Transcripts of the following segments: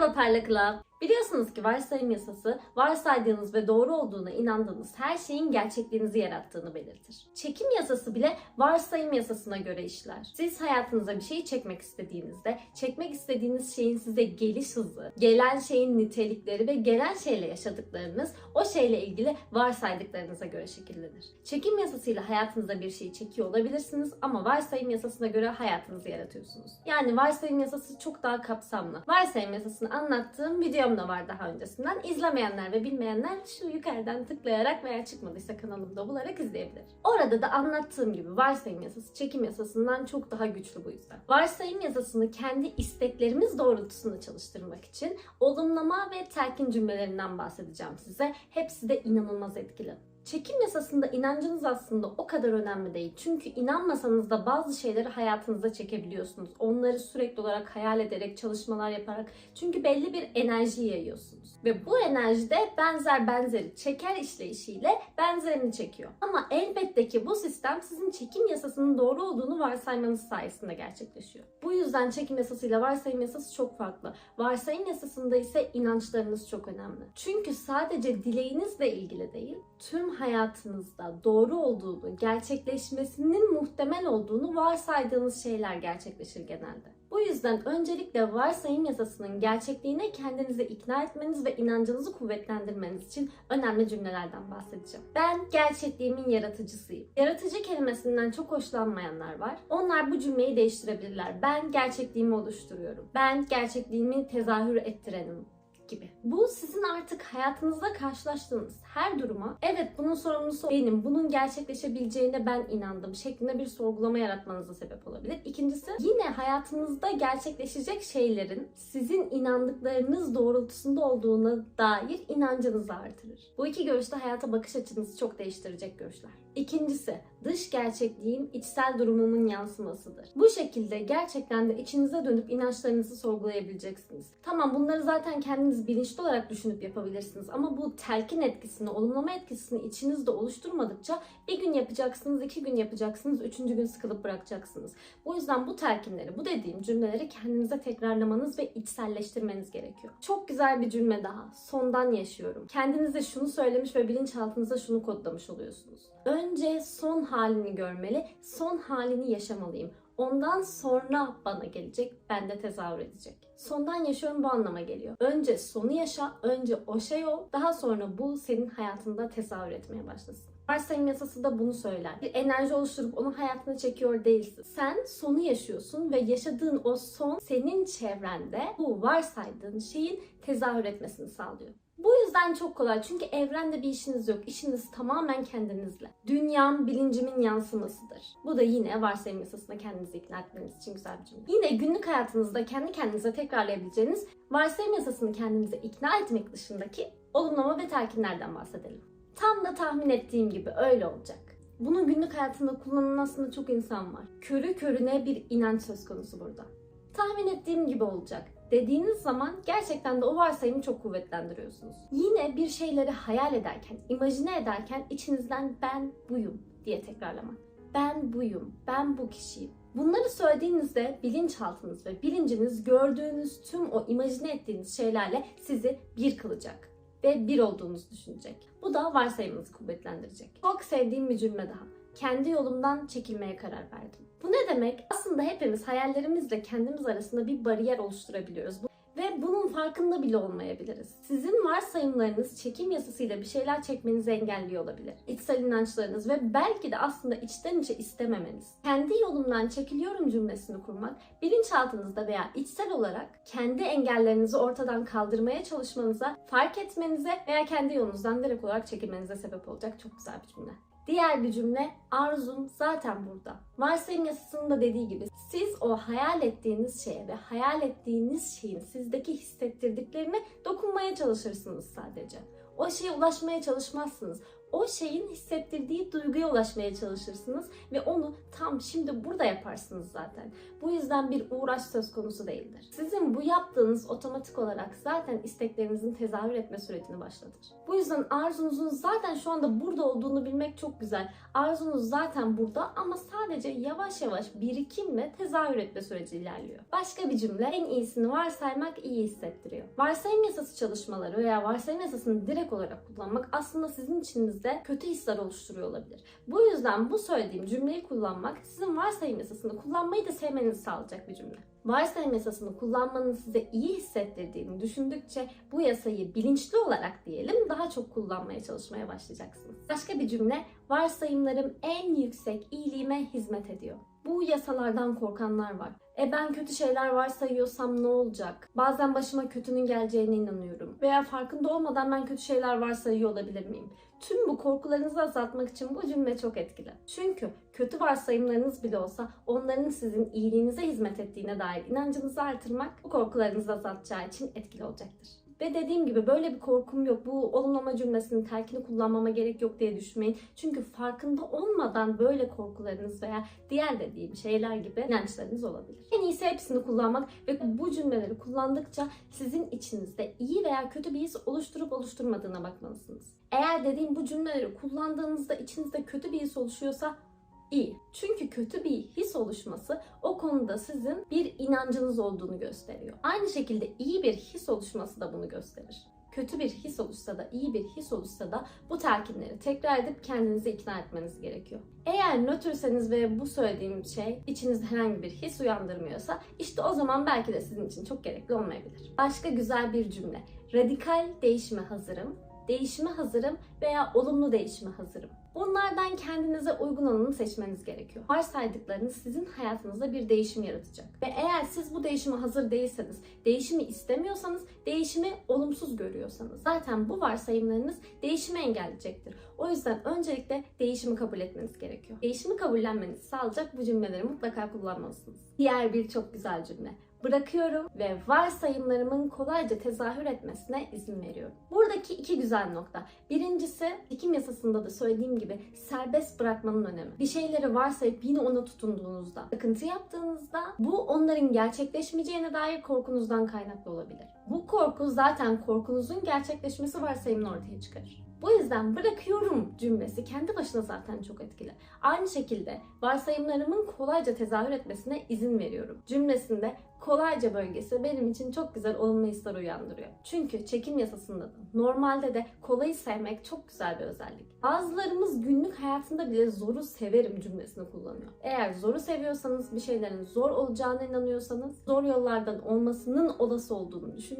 have a pilot club Biliyorsunuz ki varsayım yasası, varsaydığınız ve doğru olduğuna inandığınız her şeyin gerçekliğinizi yarattığını belirtir. Çekim yasası bile varsayım yasasına göre işler. Siz hayatınıza bir şeyi çekmek istediğinizde, çekmek istediğiniz şeyin size geliş hızı, gelen şeyin nitelikleri ve gelen şeyle yaşadıklarınız o şeyle ilgili varsaydıklarınıza göre şekillenir. Çekim yasasıyla hayatınıza bir şeyi çekiyor olabilirsiniz ama varsayım yasasına göre hayatınızı yaratıyorsunuz. Yani varsayım yasası çok daha kapsamlı. Varsayım yasasını anlattığım videom da var daha öncesinden. İzlemeyenler ve bilmeyenler şu yukarıdan tıklayarak veya çıkmadıysa kanalımda bularak izleyebilir. Orada da anlattığım gibi varsayım yasası çekim yasasından çok daha güçlü bu yüzden. Varsayım yasasını kendi isteklerimiz doğrultusunda çalıştırmak için olumlama ve telkin cümlelerinden bahsedeceğim size. Hepsi de inanılmaz etkili. Çekim yasasında inancınız aslında o kadar önemli değil. Çünkü inanmasanız da bazı şeyleri hayatınıza çekebiliyorsunuz. Onları sürekli olarak hayal ederek, çalışmalar yaparak. Çünkü belli bir enerji yayıyorsunuz. Ve bu enerjide benzer benzeri çeker işleyişiyle benzerini çekiyor. Ama elbette ki bu sistem sizin çekim yasasının doğru olduğunu varsaymanız sayesinde gerçekleşiyor. Bu yüzden çekim yasasıyla varsayım yasası çok farklı. Varsayım yasasında ise inançlarınız çok önemli. Çünkü sadece dileğinizle ilgili değil, tüm hayatınızda doğru olduğunu, gerçekleşmesinin muhtemel olduğunu varsaydığınız şeyler gerçekleşir genelde. Bu yüzden öncelikle varsayım yasasının gerçekliğine kendinizi ikna etmeniz ve inancınızı kuvvetlendirmeniz için önemli cümlelerden bahsedeceğim. Ben gerçekliğimin yaratıcısıyım. Yaratıcı kelimesinden çok hoşlanmayanlar var. Onlar bu cümleyi değiştirebilirler. Ben gerçekliğimi oluşturuyorum. Ben gerçekliğimi tezahür ettirenim gibi. Bu sizin artık hayatınızda karşılaştığınız her duruma evet bunun sorumlusu benim, bunun gerçekleşebileceğine ben inandım şeklinde bir sorgulama yaratmanıza sebep olabilir. İkincisi yine hayatınızda gerçekleşecek şeylerin sizin inandıklarınız doğrultusunda olduğuna dair inancınızı artırır. Bu iki görüşte hayata bakış açınızı çok değiştirecek görüşler. İkincisi, dış gerçekliğim içsel durumumun yansımasıdır. Bu şekilde gerçekten de içinize dönüp inançlarınızı sorgulayabileceksiniz. Tamam bunları zaten kendiniz bilinçli olarak düşünüp yapabilirsiniz ama bu telkin etkisini, olumlama etkisini içinizde oluşturmadıkça bir gün yapacaksınız, iki gün yapacaksınız, üçüncü gün sıkılıp bırakacaksınız. Bu yüzden bu telkinleri, bu dediğim cümleleri kendinize tekrarlamanız ve içselleştirmeniz gerekiyor. Çok güzel bir cümle daha. Sondan yaşıyorum. Kendinize şunu söylemiş ve bilinçaltınıza şunu kodlamış oluyorsunuz. Önce son halini görmeli, son halini yaşamalıyım. Ondan sonra bana gelecek, bende tezahür edecek. Sondan yaşıyorum bu anlama geliyor. Önce sonu yaşa, önce o şey ol, daha sonra bu senin hayatında tezahür etmeye başlasın. Varsayım yasası da bunu söyler. Bir enerji oluşturup onu hayatına çekiyor değilsin. Sen sonu yaşıyorsun ve yaşadığın o son senin çevrende bu varsaydığın şeyin tezahür etmesini sağlıyor. Bu yüzden çok kolay çünkü evrende bir işiniz yok. İşiniz tamamen kendinizle. Dünyam bilincimin yansımasıdır. Bu da yine varsayım yasasına kendinizi ikna etmeniz için güzel bir cümle. Yine günlük hayatınızda kendi kendinize tekrarlayabileceğiniz varsayım yasasını kendinize ikna etmek dışındaki olumlama ve telkinlerden bahsedelim. Tam da tahmin ettiğim gibi öyle olacak. Bunu günlük hayatında kullanan aslında çok insan var. Körü körüne bir inanç söz konusu burada. Tahmin ettiğim gibi olacak dediğiniz zaman gerçekten de o varsayımı çok kuvvetlendiriyorsunuz. Yine bir şeyleri hayal ederken, imajine ederken içinizden ben buyum diye tekrarlamak. Ben buyum, ben bu kişiyim. Bunları söylediğinizde bilinçaltınız ve bilinciniz gördüğünüz tüm o imajine ettiğiniz şeylerle sizi bir kılacak ve bir olduğunuzu düşünecek. Bu da varsayımınızı kuvvetlendirecek. Çok sevdiğim bir cümle daha. Kendi yolumdan çekilmeye karar verdim. Bu ne demek? Aslında hepimiz hayallerimizle kendimiz arasında bir bariyer oluşturabiliyoruz. Ve bunun farkında bile olmayabiliriz. Sizin varsayımlarınız çekim yasasıyla bir şeyler çekmenizi engelliyor olabilir. İçsel inançlarınız ve belki de aslında içten içe istememeniz. Kendi yolumdan çekiliyorum cümlesini kurmak, bilinçaltınızda veya içsel olarak kendi engellerinizi ortadan kaldırmaya çalışmanıza, fark etmenize veya kendi yolunuzdan direkt olarak çekilmenize sebep olacak çok güzel bir cümle. Diğer bir cümle arzum zaten burada. Varsayım yasasının dediği gibi siz o hayal ettiğiniz şeye ve hayal ettiğiniz şeyin sizdeki hissettirdiklerine dokunmaya çalışırsınız sadece. O şeye ulaşmaya çalışmazsınız. O şeyin hissettirdiği duyguya ulaşmaya çalışırsınız ve onu tam şimdi burada yaparsınız zaten. Bu yüzden bir uğraş söz konusu değildir. Sizin bu yaptığınız otomatik olarak zaten isteklerinizin tezahür etme sürecini başlatır. Bu yüzden arzunuzun zaten şu anda burada olduğunu bilmek çok güzel. Arzunuz zaten burada ama sadece yavaş yavaş birikimle tezahür etme süreci ilerliyor. Başka bir cümle en iyisini varsaymak iyi hissettiriyor. Varsayım yasası çalışmaları veya varsayım yasasını direkt olarak kullanmak aslında sizin içinizde kötü hisler oluşturuyor olabilir. Bu yüzden bu söylediğim cümleyi kullanmak sizin varsayım yasasını kullanmayı da sevmenizi sağlayacak bir cümle. Varsayım yasasını kullanmanın size iyi hissettirdiğini düşündükçe bu yasayı bilinçli olarak diyelim daha çok kullanmaya çalışmaya başlayacaksınız. Başka bir cümle varsayımlarım en yüksek iyiliğime hizmet ediyor. Bu yasalardan korkanlar var. E ben kötü şeyler varsayıyorsam ne olacak? Bazen başıma kötünün geleceğine inanıyorum. Veya farkında olmadan ben kötü şeyler varsayıyor olabilir miyim? Tüm bu korkularınızı azaltmak için bu cümle çok etkili. Çünkü kötü varsayımlarınız bile olsa onların sizin iyiliğinize hizmet ettiğine dair inancınızı artırmak bu korkularınızı azaltacağı için etkili olacaktır. Ve dediğim gibi böyle bir korkum yok. Bu olumlama cümlesinin terkini kullanmama gerek yok diye düşünmeyin. Çünkü farkında olmadan böyle korkularınız veya diğer dediğim şeyler gibi inançlarınız olabilir. En iyisi hepsini kullanmak ve bu cümleleri kullandıkça sizin içinizde iyi veya kötü bir his oluşturup oluşturmadığına bakmalısınız. Eğer dediğim bu cümleleri kullandığınızda içinizde kötü bir his oluşuyorsa iyi. Çünkü kötü bir his oluşması o konuda sizin bir inancınız olduğunu gösteriyor. Aynı şekilde iyi bir his oluşması da bunu gösterir. Kötü bir his oluşsa da iyi bir his oluşsa da bu telkinleri tekrar edip kendinizi ikna etmeniz gerekiyor. Eğer nötrseniz ve bu söylediğim şey içinizde herhangi bir his uyandırmıyorsa işte o zaman belki de sizin için çok gerekli olmayabilir. Başka güzel bir cümle. Radikal değişime hazırım değişime hazırım veya olumlu değişime hazırım. Bunlardan kendinize uygun olanı seçmeniz gerekiyor. Varsaydıklarınız sizin hayatınızda bir değişim yaratacak. Ve eğer siz bu değişime hazır değilseniz, değişimi istemiyorsanız, değişimi olumsuz görüyorsanız zaten bu varsayımlarınız değişimi engelleyecektir. O yüzden öncelikle değişimi kabul etmeniz gerekiyor. Değişimi kabullenmenizi sağlayacak bu cümleleri mutlaka kullanmalısınız. Diğer bir çok güzel cümle bırakıyorum ve varsayımlarımın kolayca tezahür etmesine izin veriyorum. Buradaki iki güzel nokta. Birincisi, dikim yasasında da söylediğim gibi serbest bırakmanın önemi. Bir şeyleri varsayıp yine ona tutunduğunuzda, takıntı yaptığınızda bu onların gerçekleşmeyeceğine dair korkunuzdan kaynaklı olabilir. Bu korku zaten korkunuzun gerçekleşmesi varsayımını ortaya çıkarır. Bu yüzden bırakıyorum cümlesi kendi başına zaten çok etkili. Aynı şekilde varsayımlarımın kolayca tezahür etmesine izin veriyorum. Cümlesinde kolayca bölgesi benim için çok güzel olumlu hisler uyandırıyor. Çünkü çekim yasasında da normalde de kolayı sevmek çok güzel bir özellik. Bazılarımız günlük hayatında bile zoru severim cümlesini kullanıyor. Eğer zoru seviyorsanız, bir şeylerin zor olacağına inanıyorsanız, zor yollardan olmasının olası olduğunu düşünüyorsanız,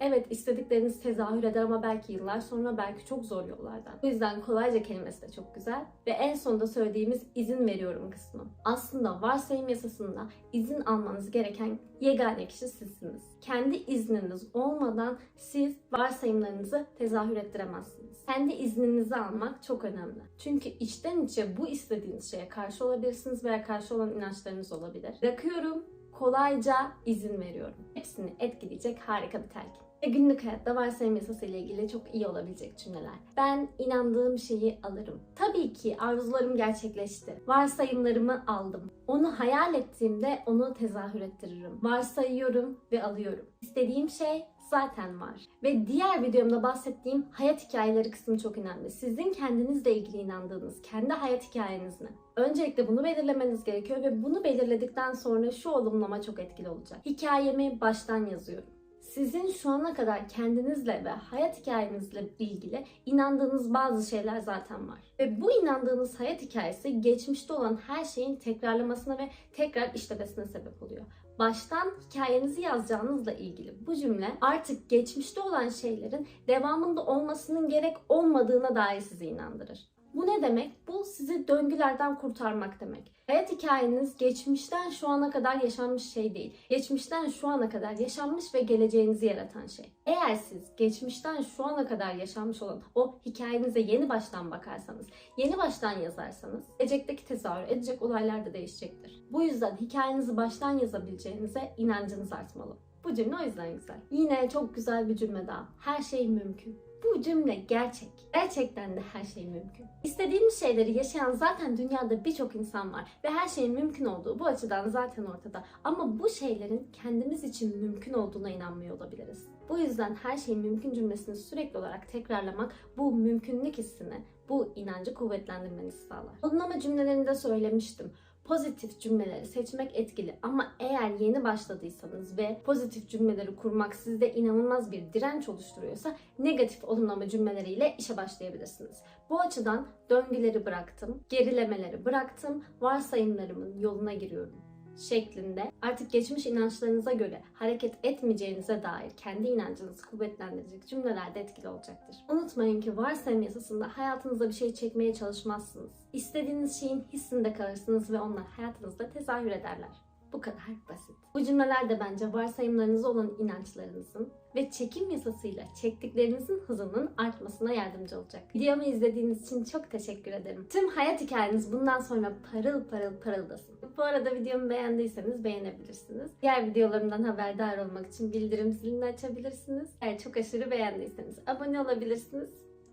evet istedikleriniz tezahür eder ama belki yıllar sonra belki çok zor yollardan. Bu yüzden kolayca kelimesi de çok güzel. Ve en sonunda söylediğimiz izin veriyorum kısmı. Aslında varsayım yasasında izin almanız gereken yegane kişi sizsiniz. Kendi izniniz olmadan siz varsayımlarınızı tezahür ettiremezsiniz. Kendi izninizi almak çok önemli. Çünkü içten içe bu istediğiniz şeye karşı olabilirsiniz veya karşı olan inançlarınız olabilir. Bırakıyorum, kolayca izin veriyorum. Hepsini etkileyecek harika bir telkin. Ve günlük hayatta varsayım yasası ile ilgili çok iyi olabilecek cümleler. Ben inandığım şeyi alırım. Tabii ki arzularım gerçekleşti. Varsayımlarımı aldım. Onu hayal ettiğimde onu tezahür ettiririm. Varsayıyorum ve alıyorum. İstediğim şey zaten var. Ve diğer videomda bahsettiğim hayat hikayeleri kısmı çok önemli. Sizin kendinizle ilgili inandığınız kendi hayat hikayeniz ne? Öncelikle bunu belirlemeniz gerekiyor ve bunu belirledikten sonra şu olumlama çok etkili olacak. Hikayemi baştan yazıyorum sizin şu ana kadar kendinizle ve hayat hikayenizle ilgili inandığınız bazı şeyler zaten var. Ve bu inandığınız hayat hikayesi geçmişte olan her şeyin tekrarlamasına ve tekrar işlemesine sebep oluyor. Baştan hikayenizi yazacağınızla ilgili bu cümle artık geçmişte olan şeylerin devamında olmasının gerek olmadığına dair sizi inandırır. Bu ne demek? Bu sizi döngülerden kurtarmak demek. Hayat hikayeniz geçmişten şu ana kadar yaşanmış şey değil. Geçmişten şu ana kadar yaşanmış ve geleceğinizi yaratan şey. Eğer siz geçmişten şu ana kadar yaşanmış olan o hikayenize yeni baştan bakarsanız, yeni baştan yazarsanız, gelecekteki tezahür edecek olaylar da değişecektir. Bu yüzden hikayenizi baştan yazabileceğinize inancınız artmalı. Bu cümle o yüzden güzel. Yine çok güzel bir cümle daha. Her şey mümkün. Bu cümle gerçek. Gerçekten de her şey mümkün. İstediğimiz şeyleri yaşayan zaten dünyada birçok insan var ve her şeyin mümkün olduğu bu açıdan zaten ortada. Ama bu şeylerin kendimiz için mümkün olduğuna inanmıyor olabiliriz. Bu yüzden her şeyin mümkün cümlesini sürekli olarak tekrarlamak bu mümkünlük hissini, bu inancı kuvvetlendirmenizi sağlar. Olumlama cümlelerinde söylemiştim pozitif cümleleri seçmek etkili ama eğer yeni başladıysanız ve pozitif cümleleri kurmak sizde inanılmaz bir direnç oluşturuyorsa negatif olumlama cümleleriyle işe başlayabilirsiniz. Bu açıdan döngüleri bıraktım, gerilemeleri bıraktım, varsayımlarımın yoluna giriyorum şeklinde artık geçmiş inançlarınıza göre hareket etmeyeceğinize dair kendi inancınızı kuvvetlendirecek cümleler etkili olacaktır. Unutmayın ki varsayım yasasında hayatınıza bir şey çekmeye çalışmazsınız. İstediğiniz şeyin hissinde kalırsınız ve onlar hayatınızda tezahür ederler. Bu kadar basit. Bu cümleler de bence varsayımlarınıza olan inançlarınızın ve çekim yasasıyla çektiklerinizin hızının artmasına yardımcı olacak. Videomu izlediğiniz için çok teşekkür ederim. Tüm hayat hikayeniz bundan sonra parıl parıl parıldasın. Bu arada videomu beğendiyseniz beğenebilirsiniz. Diğer videolarımdan haberdar olmak için bildirim zilini açabilirsiniz. Eğer çok aşırı beğendiyseniz abone olabilirsiniz.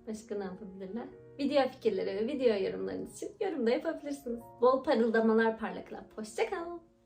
Başka ne yapabilirler? Video fikirleri ve video yorumlarınız için yorum da yapabilirsiniz. Bol parıldamalar parlaklar. Hoşçakalın.